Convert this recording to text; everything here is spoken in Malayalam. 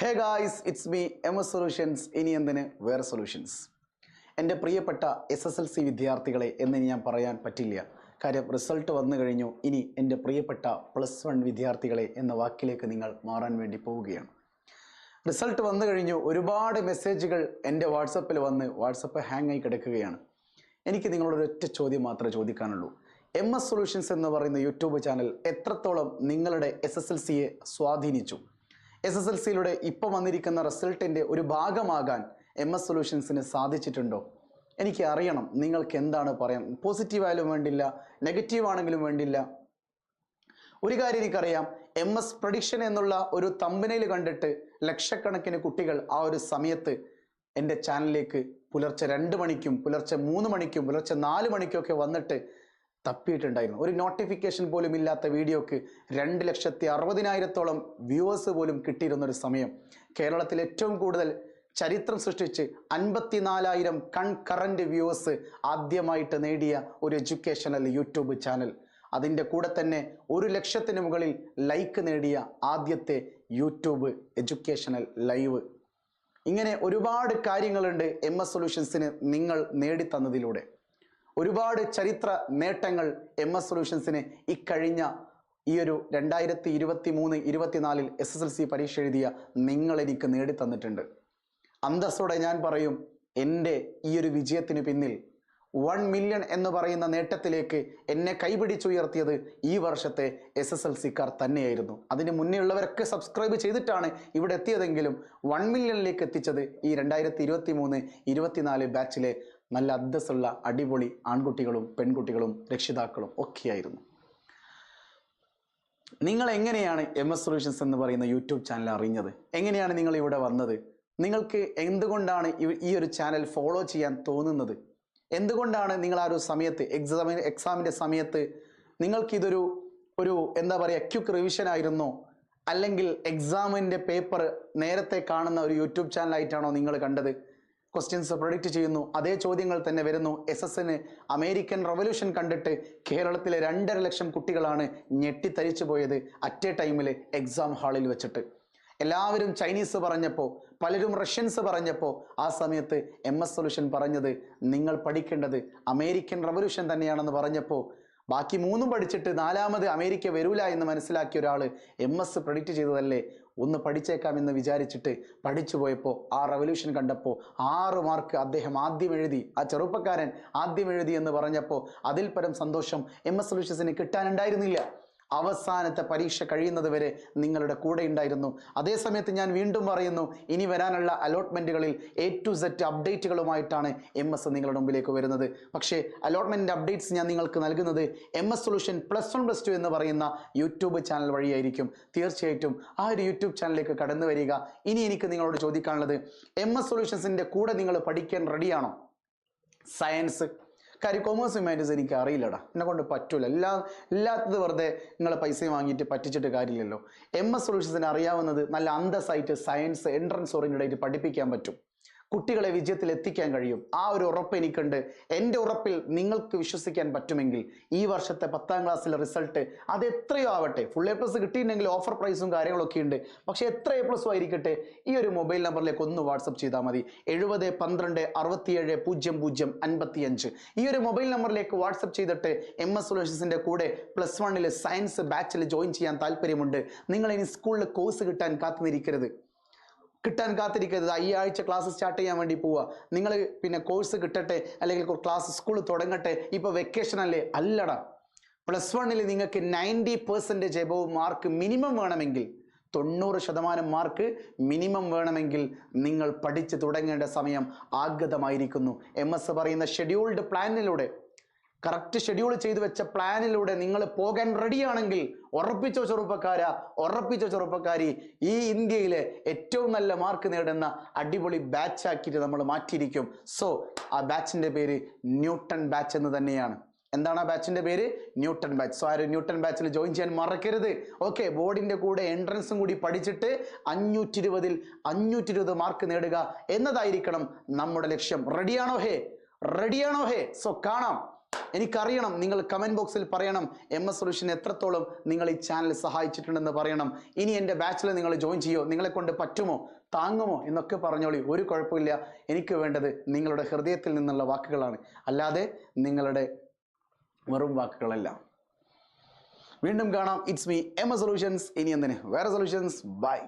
Hey guys it's me M S solutions ഇനി എന്തിന് വേറെ സൊല്യൂഷൻസ് എന്റെ പ്രിയപ്പെട്ട എസ് എസ് എൽ സി വിദ്യാർത്ഥികളെ എന്ന് ഞാൻ പറയാൻ പറ്റില്ല. കാര്യം റിസൾട്ട് വന്നു കഴിഞ്ഞു. ഇനി എന്റെ പ്രിയപ്പെട്ട പ്ലസ് വൺ വിദ്യാർത്ഥികളെ എന്ന വാക്കിലേക്ക് നിങ്ങൾ മാറാൻ വേണ്ടി പോവുകയാണ്. റിസൾട്ട് വന്നു കഴിഞ്ഞു. ഒരുപാട് മെസ്സേജുകൾ എന്റെ വാട്സപ്പിൽ വന്ന് വാട്സപ്പ് ഹാങ് ആയി കിടക്കുകയാണ്. എനിക്ക് നിങ്ങളോട് ഒരൊറ്റ ചോദ്യം മാത്രമേ ചോദിക്കാനുള്ളൂ. എം എസ് സൊല്യൂഷൻസ് എന്ന് പറയുന്ന യൂട്യൂബ് ചാനൽ എത്രത്തോളം നിങ്ങളുടെ എസ് എസ് എൽ സിയെ സ്വാധീനിച്ചു? എസ് എസ് എൽ സിയിലൂടെ ഇപ്പോൾ വന്നിരിക്കുന്ന റിസൾട്ടിന്റെ ഒരു ഭാഗമാകാൻ എം എസ് സൊല്യൂഷൻസിന് സാധിച്ചിട്ടുണ്ടോ? എനിക്ക് അറിയണം. നിങ്ങൾക്ക് എന്താണ് പറയാം പോസിറ്റീവ് ആയാലും വേണ്ടില്ല നെഗറ്റീവ് ആണെങ്കിലും വേണ്ടില്ല. ഒരു കാര്യം എനിക്കറിയാം. എം എസ് പ്രഡിക്ഷൻ എന്നുള്ള ഒരു തമ്പനയിൽ കണ്ടിട്ട് ലക്ഷക്കണക്കിന് കുട്ടികൾ ആ ഒരു സമയത്ത് എന്റെ ചാനലിലേക്ക് പുലർച്ചെ രണ്ട് മണിക്കും പുലർച്ചെ മൂന്ന് മണിക്കും പുലർച്ചെ നാല് മണിക്കും ഒക്കെ വന്നിട്ട് തപ്പിയിട്ടുണ്ടായിരുന്നു. ഒരു നോട്ടിഫിക്കേഷൻ പോലും ഇല്ലാത്ത വീഡിയോക്ക് രണ്ട് ലക്ഷത്തി അറുപതിനായിരത്തോളം വ്യൂവേഴ്സ് പോലും കിട്ടിയിരുന്ന ഒരു സമയം. കേരളത്തിൽ ഏറ്റവും കൂടുതൽ ചരിത്രം സൃഷ്ടിച്ച് അൻപത്തിനാലായിരം കൺകറന്റ് വ്യൂവേഴ്സ് ആദ്യമായിട്ട് നേടിയ ഒരു എഡ്യൂക്കേഷണൽ യൂട്യൂബ് ചാനൽ അതിന്റെ കൂടെ തന്നെ ഒരു ലക്ഷത്തിന് മുകളിൽ ലൈക്ക് നേടിയ ആദ്യത്തെ യൂട്യൂബ് എഡ്യൂക്കേഷണൽ ലൈവ് ഇങ്ങനെ ഒരുപാട് കാര്യങ്ങളുണ്ട് എം എസ് സൊല്യൂഷൻസിന് നിങ്ങൾ നേടിത്തന്നതിലൂടെ. ഒരുപാട് ചരിത്ര നേട്ടങ്ങൾ എം എസ് സൊല്യൂഷൻസിന് ഇക്കഴിഞ്ഞ ഈ ഒരു രണ്ടായിരത്തി ഇരുപത്തി മൂന്ന് ഇരുപത്തിനാലിൽ എസ് എസ് എൽ സി പരീക്ഷ എഴുതിയ നിങ്ങൾ എനിക്ക് നേടിത്തന്നിട്ടുണ്ട്. അന്തസ്സോടെ ഞാൻ പറയും എന്റെ ഈ ഒരു വിജയത്തിന് പിന്നിൽ വൺ മില്യൺ എന്ന് പറയുന്ന നേട്ടത്തിലേക്ക് എന്നെ കൈപിടിച്ചുയർത്തിയത് ഈ വർഷത്തെ എസ് എസ് എൽ സിക്കാർ തന്നെയായിരുന്നു. അതിന് മുന്നേ ഉള്ളവരൊക്കെ സബ്സ്ക്രൈബ് ചെയ്തിട്ടാണ് ഇവിടെ എത്തിയതെങ്കിലും വൺ മില്യണിലേക്ക് എത്തിച്ചത് ഈ രണ്ടായിരത്തി ഇരുപത്തി മൂന്ന് ഇരുപത്തിനാല് ബാച്ചിലെ നല്ല അന്തസ്സുള്ള അടിപൊളി ആൺകുട്ടികളും പെൺകുട്ടികളും രക്ഷിതാക്കളും ഒക്കെയായിരുന്നു. നിങ്ങൾ എങ്ങനെയാണ് എം എസ് സൊല്യൂഷൻസ് എന്ന് പറയുന്ന യൂട്യൂബ് ചാനൽ അറിഞ്ഞത്? എങ്ങനെയാണ് നിങ്ങൾ ഇവിടെ വന്നത്? നിങ്ങൾക്ക് എന്തുകൊണ്ടാണ് ഈ- ഒരു ചാനൽ ഫോളോ ചെയ്യാൻ തോന്നുന്നത്? എന്തുകൊണ്ടാണ് നിങ്ങൾ ആ ഒരു സമയത്ത് എക്സാമിന് എക്സാമിന്റെ സമയത്ത് നിങ്ങൾക്കിതൊരു ഒരു എന്താ പറയുക ക്യുക്ക് റിവിഷൻ ആയിരുന്നോ? അല്ലെങ്കിൽ എക്സാമിന്റെ പേപ്പർ നേരത്തെ കാണുന്ന ഒരു യൂട്യൂബ് ചാനലായിട്ടാണോ നിങ്ങൾ കണ്ടത്? ക്വസ്റ്റ്യൻസ് പ്രൊഡിക്റ്റ് ചെയ്യുന്നു. അതേ ചോദ്യങ്ങൾ തന്നെ വരുന്നു. S S N American revolution കണ്ടിട്ട് കേരളത്തിലെ രണ്ടര ലക്ഷം കുട്ടികളാണ് ഞെട്ടിത്തരിച്ചു പോയത് അറ്റ് എ ടൈമിൽ എക്സാം ഹാളിൽ വെച്ചിട്ട്. എല്ലാവരും ചൈനീസ് പറഞ്ഞപ്പോൾ പലരും റഷ്യൻസ് പറഞ്ഞപ്പോൾ ആ സമയത്ത് എം എസ് സൊല്യൂഷൻ പറഞ്ഞത് നിങ്ങൾ പഠിക്കേണ്ടത് അമേരിക്കൻ റവല്യൂഷൻ തന്നെയാണെന്ന് പറഞ്ഞപ്പോൾ ബാക്കി മൂന്നും പഠിച്ചിട്ട് നാലാമത് അമേരിക്ക വരൂല എന്ന് മനസ്സിലാക്കിയ ഒരാൾ എം എസ് പ്രൊഡിക്റ്റ് ചെയ്തതല്ലേ? ഒന്ന് പഠിച്ചേക്കാമെന്ന് വിചാരിച്ചിട്ട് പഠിച്ചു പോയപ്പോൾ ആ റവല്യൂഷൻ കണ്ടപ്പോൾ ആറ് മാർക്ക് അദ്ദേഹം ആദ്യം എഴുതി. ആ ചെറുപ്പക്കാരൻ ആദ്യം എഴുതി എന്ന് പറഞ്ഞപ്പോൾ അതിൽ പരം സന്തോഷം എം എസ് സൊല്യൂഷൻസിന് കിട്ടാനുണ്ടായിരുന്നില്ല. അവസാനത്തെ പരീക്ഷ കഴിയുന്നത് വരെ നിങ്ങളുടെ കൂടെ ഉണ്ടായിരുന്നു. അതേസമയത്ത് ഞാൻ വീണ്ടും പറയുന്നു ഇനി വരാനുള്ള അലോട്ട്മെന്റുകളിൽ എ ടു സെറ്റ് അപ്ഡേറ്റുകളുമായിട്ടാണ് എം എസ് നിങ്ങളുടെ മുമ്പിലേക്ക് വരുന്നത്. പക്ഷേ അലോട്ട്മെന്റ് അപ്ഡേറ്റ്സ് ഞാൻ നിങ്ങൾക്ക് നൽകുന്നത് M S solution plus one plus two എന്ന് പറയുന്ന യൂട്യൂബ് ചാനൽ വഴിയായിരിക്കും. തീർച്ചയായിട്ടും ആ ഒരു യൂട്യൂബ് ചാനലിലേക്ക് കടന്നു വരിക. ഇനി എനിക്ക് നിങ്ങളോട് ചോദിക്കാനുള്ളത് എം എസ് സൊല്യൂഷൻസിന്റെ കൂടെ നിങ്ങൾ പഠിക്കാൻ റെഡിയാണോ സയൻസ് കാര്യം കോമേഴ്സ് ഹ്യൂമാനിറ്റീസ് എനിക്ക് അറിയില്ലടാ. എന്നെ കൊണ്ട് പറ്റൂല. എല്ലാ എല്ലാത്തത് വെറുതെ നിങ്ങൾ പൈസ വാങ്ങിയിട്ട് പറ്റിച്ചിട്ട് കാര്യമില്ലല്ലോ. എം എസ് സൊല്യൂഷൻസിന് അറിയാവുന്നത് നല്ല അന്തസ്സായിട്ട് സയൻസ് എൻട്രൻസ് ഓറിയന്റഡ് ആയിട്ട് പഠിപ്പിക്കാൻ പറ്റും. കുട്ടികളെ വിജയത്തിൽ എത്തിക്കാൻ കഴിയും. ആ ഒരു ഉറപ്പ് എനിക്കുണ്ട്. എന്റെ ഉറപ്പിൽ നിങ്ങൾക്ക് വിശ്വസിക്കാൻ പറ്റുമെങ്കിൽ ഈ വർഷത്തെ പത്താം ക്ലാസ്സിലെ റിസൾട്ട് അത് എത്രയോ ആവട്ടെ. ഫുൾ എ പ്ലസ് കിട്ടിയിട്ടുണ്ടെങ്കിൽ ഓഫർ പ്രൈസും കാര്യങ്ങളൊക്കെ ഉണ്ട്. പക്ഷേ എത്ര എ പ്ലസും ആയിരിക്കട്ടെ? ഈ ഒരു മൊബൈൽ നമ്പറിലേക്ക് ഒന്ന് വാട്സപ്പ് ചെയ്താൽ മതി. എഴുപത് പന്ത്രണ്ട് അറുപത്തിയേഴ് പൂജ്യം പൂജ്യം അൻപത്തിയഞ്ച്. ഈ ഒരു മൊബൈൽ നമ്പറിലേക്ക് വാട്സപ്പ് ചെയ്തിട്ട് എം എസ് സൊല്യൂഷൻസിന്റെ കൂടെ പ്ലസ് വണ്ണിൽ സയൻസ് ബാച്ചിൽ ജോയിൻ ചെയ്യാൻ താല്പര്യമുണ്ട്. നിങ്ങൾ ഇനി സ്കൂളിൽ കോഴ്സ് കിട്ടാൻ കാത്തുനിരിക്കരുത് കിട്ടാൻ കാത്തിരിക്കരുത്. ഈ ആഴ്ച ക്ലാസ് സ്റ്റാർട്ട് ചെയ്യാൻ വേണ്ടി പോവുക നിങ്ങൾ പിന്നെ കോഴ്സ് കിട്ടട്ടെ അല്ലെങ്കിൽ ക്ലാസ് സ്കൂൾ തുടങ്ങട്ടെ. ഇപ്പോൾ വെക്കേഷൻ അല്ലേ? അല്ലടാ. പ്ലസ് വണ്ണിൽ നിങ്ങൾക്ക് ninety percentage above mark minimum വേണമെങ്കിൽ തൊണ്ണൂറ് ശതമാനം മാർക്ക് മിനിമം വേണമെങ്കിൽ നിങ്ങൾ പഠിച്ചു തുടങ്ങേണ്ട സമയം ആഗതമായിരിക്കുന്നു. എം എസ് പറയുന്ന ഷെഡ്യൂൾഡ് പ്ലാനിലൂടെ കറക്റ്റ് ഷെഡ്യൂൾ ചെയ്തു വെച്ച പ്ലാനിലൂടെ നിങ്ങൾ പോകാൻ റെഡിയാണെങ്കിൽ ഉറപ്പിച്ചോ ചെറുപ്പക്കാര ഉറപ്പിച്ചോ ചെറുപ്പക്കാരി ഈ ഇന്ത്യയിലെ ഏറ്റവും നല്ല മാർക്ക് നേടുന്ന അടിപൊളി ബാച്ച് ആക്കിയിട്ട് നമ്മൾ മാറ്റിയിരിക്കും. സോ ആ ബാച്ചിന്റെ പേര് ന്യൂട്ടൺ ബാച്ച് എന്ന് തന്നെയാണ്. എന്താണ് ആ ബാച്ചിന്റെ പേര്? ന്യൂട്ടൺ ബാച്ച് സോ ആ ഒരു ന്യൂട്ടൺ ബാച്ചിൽ ജോയിൻ ചെയ്യാൻ മറക്കരുത്. ഓക്കെ ബോർഡിന്റെ കൂടെ എൻട്രൻസും കൂടി പഠിച്ചിട്ട് അഞ്ഞൂറ്റി ഇരുപതിൽ അഞ്ഞൂറ്റി ഇരുപത് മാർക്ക് നേടുക എന്നതായിരിക്കണം നമ്മുടെ ലക്ഷ്യം. റെഡിയാണോ ഹേ? റെഡിയാണോ ഹേ? സോ കാണാം. എനിക്കറിയണം നിങ്ങൾ കമന്റ് ബോക്സിൽ പറയണം എം എസ് സൊല്യൂഷൻ എത്രത്തോളം നിങ്ങൾ ഈ ചാനൽ സഹായിച്ചിട്ടുണ്ടെന്ന് പറയണം. ഇനി എന്റെ ബാച്ചിൽ നിങ്ങൾ ജോയിൻ ചെയ്യോ? നിങ്ങളെ കൊണ്ട് പറ്റുമോ? താങ്ങുമോ? എന്നൊക്കെ പറഞ്ഞോളി. ഒരു കുഴപ്പമില്ല. എനിക്ക് വേണ്ടത് നിങ്ങളുടെ ഹൃദയത്തിൽ നിന്നുള്ള വാക്കുകളാണ്. അല്ലാതെ നിങ്ങളുടെ വെറും വാക്കുകളല്ല. വീണ്ടും കാണാം. It's me M S solutions ഇനി എന്തിന്? വേറെ സൊല്യൂഷൻസ് ബൈ